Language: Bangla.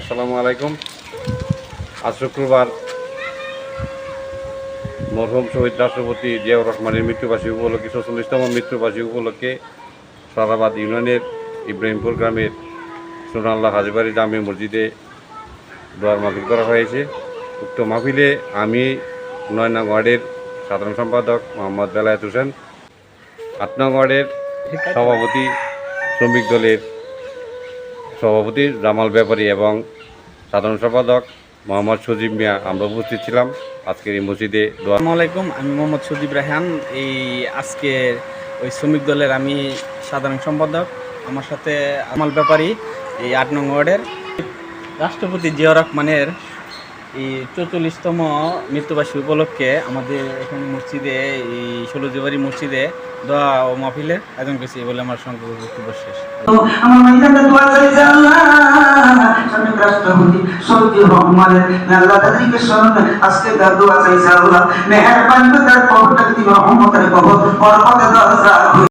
আসসালামু আলাইকুম। আজ শুক্রবার মরহুম শহীদ রাষ্ট্রপতি জিয়াউর রহমানের মৃত্যুবার্ষিকী উপলক্ষে ছচল্লিশতম মৃত্যুবার্ষিকী উপলক্ষে সারাবাদ ইউনিয়নের ইব্রাহিমপুর গ্রামের সোনাল্লাহ হাজিবাড়ি জামি মসজিদে দোয়ার মাহফিল করা হয়েছে। উক্ত মাহফিলে আমি নয় নং ওয়ার্ডের সাধারণ সম্পাদক মোহাম্মদ বেলায়েত হোসেন আট নং ওয়ার্ডের সভাপতি শ্রমিক দলের সভাপতি রামাল ব্যাপারী এবং সাধারণ সম্পাদক মোহাম্মদ সজিব মিয়া, আমরা উপস্থিত ছিলাম। আজকের এই মসজিদে আলাইকুম, আমি মোহাম্মদ সজিব রাহান। এই আজকের ওই শ্রমিক দলের আমি সাধারণ সম্পাদক, আমার সাথে আমাল ব্যাপারী, এই আট নং ওয়ার্ডের। রাষ্ট্রপতি জিয়া রহমানের এই চৌচল্লিশতম মৃত্যুবার্ষিকী উপলক্ষে আমাদের এখানে মসজিদে, এই ষোলোজিবাড়ি মসজিদে দোয়া ও মাহফিলের আয়োজন করেছি বলে আমার সংক্ষেপে বক্তব্য শেষ।